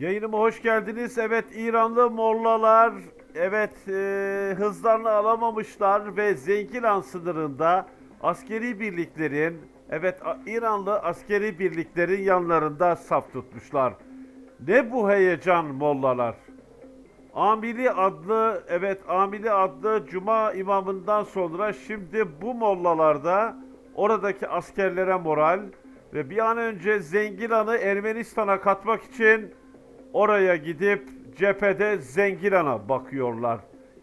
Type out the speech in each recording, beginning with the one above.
Yayınıma hoş geldiniz. Evet İranlı mollalar evet e, hızlarını alamamışlar ve Zengilan sınırında askeri birliklerin evet İranlı askeri birliklerin yanlarında saf tutmuşlar. Ne bu heyecan mollalar? Amili adlı evet Amili adlı Cuma imamından sonra şimdi bu mollalarda oradaki askerlere moral ve bir an önce Zengilan'ı Ermenistan'a katmak için oraya gidip cephede Zengilan'a bakıyorlar.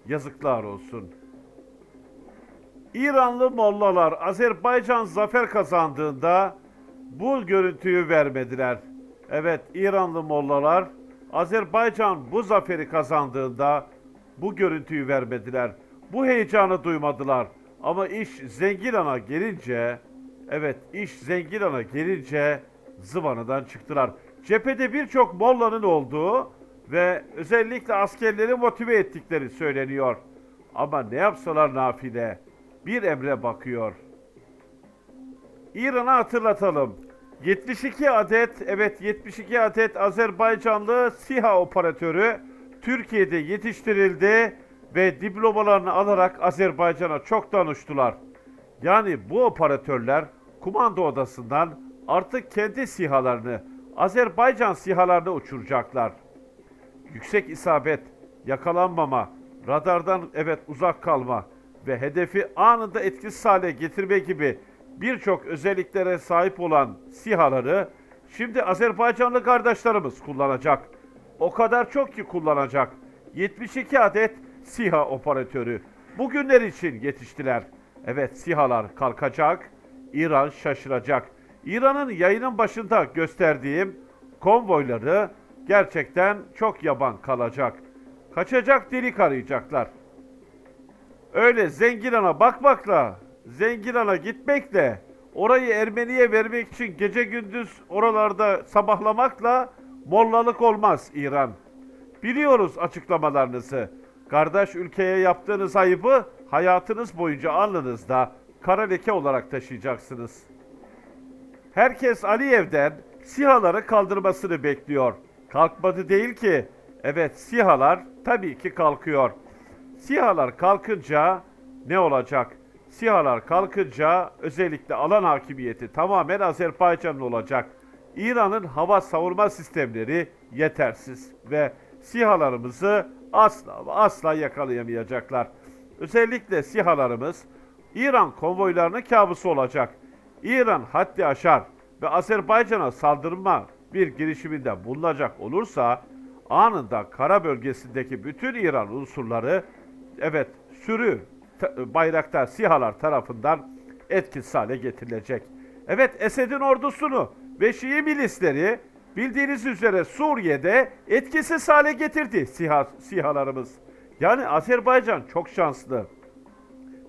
Yazıklar olsun. İranlı mollalar Azerbaycan zafer kazandığında bu görüntüyü vermediler. Evet İranlı mollalar Azerbaycan bu zaferi kazandığında bu görüntüyü vermediler. Bu heyecanı duymadılar. Ama iş Zengilan'a gelince evet iş Zengilan'a gelince zıvanadan çıktılar. Cephede birçok mollanın olduğu ve özellikle askerleri motive ettikleri söyleniyor. Ama ne yapsalar nafile bir emre bakıyor. İran'a hatırlatalım. 72 adet, evet 72 adet Azerbaycanlı SİHA operatörü Türkiye'de yetiştirildi ve diplomalarını alarak Azerbaycan'a çoktan uçtular. Yani bu operatörler kumanda odasından artık kendi SİHA'larını, Azerbaycan SİHA'larını uçuracaklar yüksek isabet, yakalanmama, radardan evet uzak kalma ve hedefi anında etkisiz hale getirme gibi birçok özelliklere sahip olan SİHA'ları şimdi Azerbaycanlı kardeşlerimiz kullanacak. O kadar çok ki kullanacak. 72 adet SİHA operatörü bugünler için yetiştiler. Evet SİHA'lar kalkacak, İran şaşıracak. İran'ın yayının başında gösterdiğim konvoyları gerçekten çok yaban kalacak. Kaçacak delik arayacaklar. Öyle Zengilan'a bakmakla, Zengilan'a gitmekle, orayı Ermeniye vermek için gece gündüz oralarda sabahlamakla mollalık olmaz İran. Biliyoruz açıklamalarınızı. Kardeş ülkeye yaptığınız ayıbı hayatınız boyunca alnınızda kara leke olarak taşıyacaksınız. Herkes Aliyev'den SİHA'ları kaldırmasını bekliyor. Kalkmadı değil ki. Evet SİHA'lar tabii ki kalkıyor. SİHA'lar kalkınca ne olacak? SİHA'lar kalkınca özellikle alan hakimiyeti tamamen Azerbaycan'ın olacak. İran'ın hava savunma sistemleri yetersiz ve SİHA'larımızı asla asla yakalayamayacaklar. Özellikle SİHA'larımız İran konvoylarının kabusu olacak. İran haddi aşar ve Azerbaycan'a saldırma bir girişiminde bulunacak olursa anında kara bölgesindeki bütün İran unsurları evet sürü ta- bayraktar SİHA'lar tarafından etkisiz hale getirilecek. Evet Esed'in ordusunu ve Şii milisleri bildiğiniz üzere Suriye'de etkisiz hale getirdi SİHA, SİHA'larımız. Yani Azerbaycan çok şanslı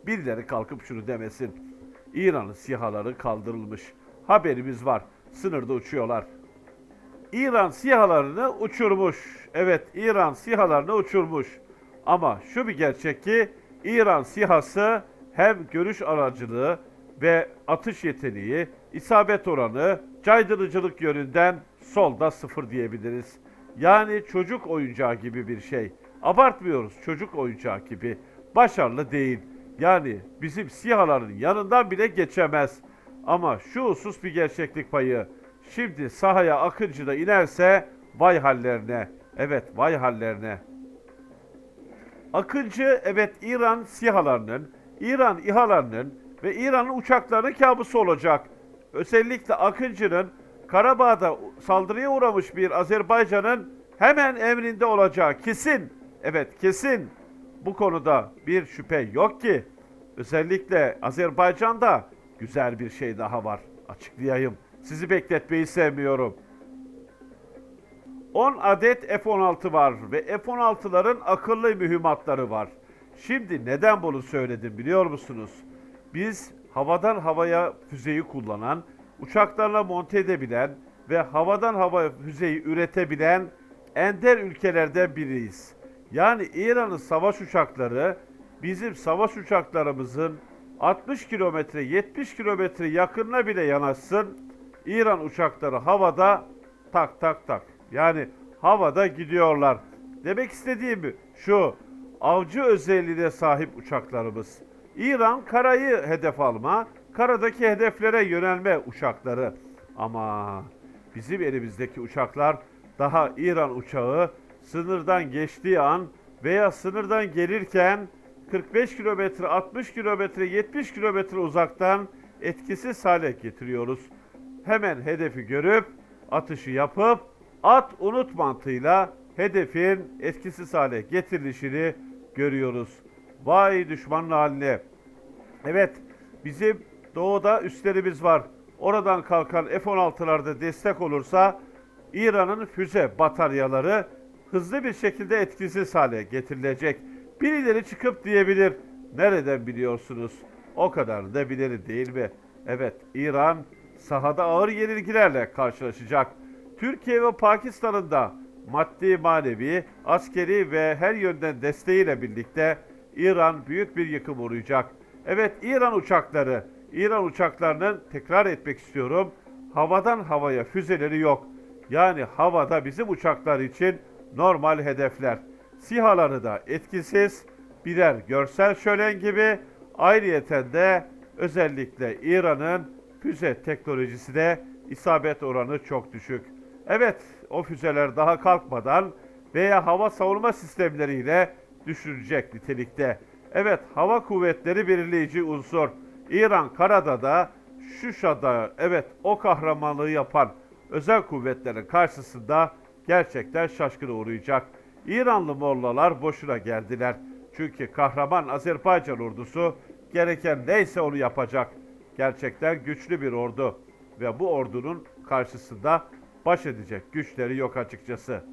birileri kalkıp şunu demesin. İran'ın SİHA'ları kaldırılmış. Haberimiz var. Sınırda uçuyorlar. İran SİHA'larını uçurmuş. Evet İran SİHA'larını uçurmuş. Ama şu bir gerçek ki İran SİHA'sı hem görüş aracılığı ve atış yeteneği, isabet oranı, caydırıcılık yönünden solda sıfır diyebiliriz. Yani çocuk oyuncağı gibi bir şey. Abartmıyoruz çocuk oyuncağı gibi. Başarılı değil. Yani bizim SİHA'ların yanından bile geçemez. Ama şu husus bir gerçeklik payı. Şimdi sahaya Akıncı da inerse vay hallerine. Evet vay hallerine. Akıncı evet İran SİHA'larının, İran İHA'larının ve İran'ın uçaklarının kabusu olacak. Özellikle Akıncı'nın Karabağ'da saldırıya uğramış bir Azerbaycan'ın hemen emrinde olacağı kesin. Evet kesin. Bu konuda bir şüphe yok ki. Özellikle Azerbaycan'da güzel bir şey daha var. Açıklayayım. Sizi bekletmeyi sevmiyorum. 10 adet F-16 var ve F-16'ların akıllı mühimmatları var. Şimdi neden bunu söyledim biliyor musunuz? Biz havadan havaya füzeyi kullanan, uçaklarla monte edebilen ve havadan havaya füzeyi üretebilen ender ülkelerden biriyiz. Yani İran'ın savaş uçakları bizim savaş uçaklarımızın 60 kilometre 70 kilometre yakınına bile yanaşsın İran uçakları havada tak tak tak. Yani havada gidiyorlar. Demek istediğim şu avcı özelliğine sahip uçaklarımız. İran karayı hedef alma, karadaki hedeflere yönelme uçakları. Ama bizim elimizdeki uçaklar daha İran uçağı sınırdan geçtiği an veya sınırdan gelirken 45 kilometre, 60 kilometre, 70 kilometre uzaktan etkisiz hale getiriyoruz. Hemen hedefi görüp atışı yapıp at unut mantığıyla hedefin etkisiz hale getirilişini görüyoruz. Vay düşmanın haline. Evet, bizim doğuda üslerimiz var. Oradan kalkan F-16'larda destek olursa İran'ın füze bataryaları hızlı bir şekilde etkisiz hale getirilecek. Birileri çıkıp diyebilir, nereden biliyorsunuz? O kadar da bilir değil mi? Evet, İran sahada ağır yenilgilerle karşılaşacak. Türkiye ve Pakistan'ın da maddi, manevi, askeri ve her yönden desteğiyle birlikte İran büyük bir yıkım uğrayacak. Evet İran uçakları, İran uçaklarının tekrar etmek istiyorum. Havadan havaya füzeleri yok. Yani havada bizim uçaklar için normal hedefler. SİHA'ları da etkisiz birer görsel şölen gibi ayrıyeten de özellikle İran'ın füze teknolojisi de isabet oranı çok düşük. Evet o füzeler daha kalkmadan veya hava savunma sistemleriyle düşürecek nitelikte. Evet hava kuvvetleri belirleyici unsur. İran karada da Şuşa'da evet o kahramanlığı yapan özel kuvvetlerin karşısında gerçekten şaşkına uğrayacak. İranlı mollalar boşuna geldiler. Çünkü kahraman Azerbaycan ordusu gereken neyse onu yapacak. Gerçekten güçlü bir ordu ve bu ordunun karşısında baş edecek güçleri yok açıkçası.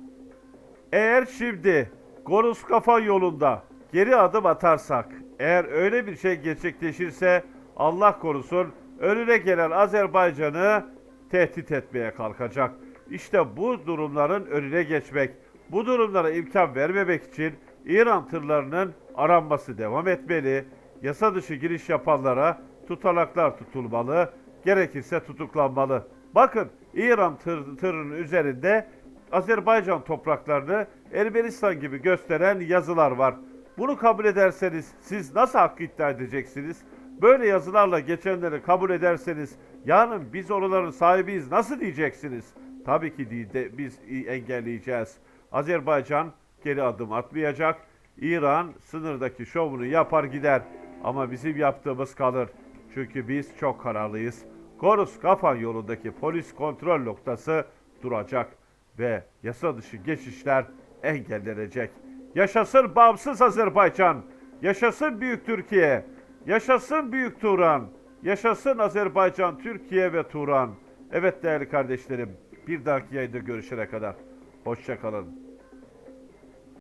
Eğer şimdi Gorus kafa yolunda geri adım atarsak, eğer öyle bir şey gerçekleşirse Allah korusun önüne gelen Azerbaycan'ı tehdit etmeye kalkacak. İşte bu durumların önüne geçmek, bu durumlara imkan vermemek için İran tırlarının aranması devam etmeli. Yasa dışı giriş yapanlara tutanaklar tutulmalı, gerekirse tutuklanmalı. Bakın İran tır, tırının üzerinde Azerbaycan topraklarını Ermenistan gibi gösteren yazılar var. Bunu kabul ederseniz siz nasıl hakkı iddia edeceksiniz? Böyle yazılarla geçenleri kabul ederseniz yarın biz oraların sahibiyiz nasıl diyeceksiniz? Tabii ki de biz engelleyeceğiz. Azerbaycan geri adım atmayacak. İran sınırdaki şovunu yapar gider. Ama bizim yaptığımız kalır. Çünkü biz çok kararlıyız. Korus Kafan yolundaki polis kontrol noktası duracak ve yasa dışı geçişler engellenecek. Yaşasın bağımsız Azerbaycan, yaşasın Büyük Türkiye, yaşasın Büyük Turan, yaşasın Azerbaycan, Türkiye ve Turan. Evet değerli kardeşlerim, bir dahaki yayında görüşene kadar hoşçakalın.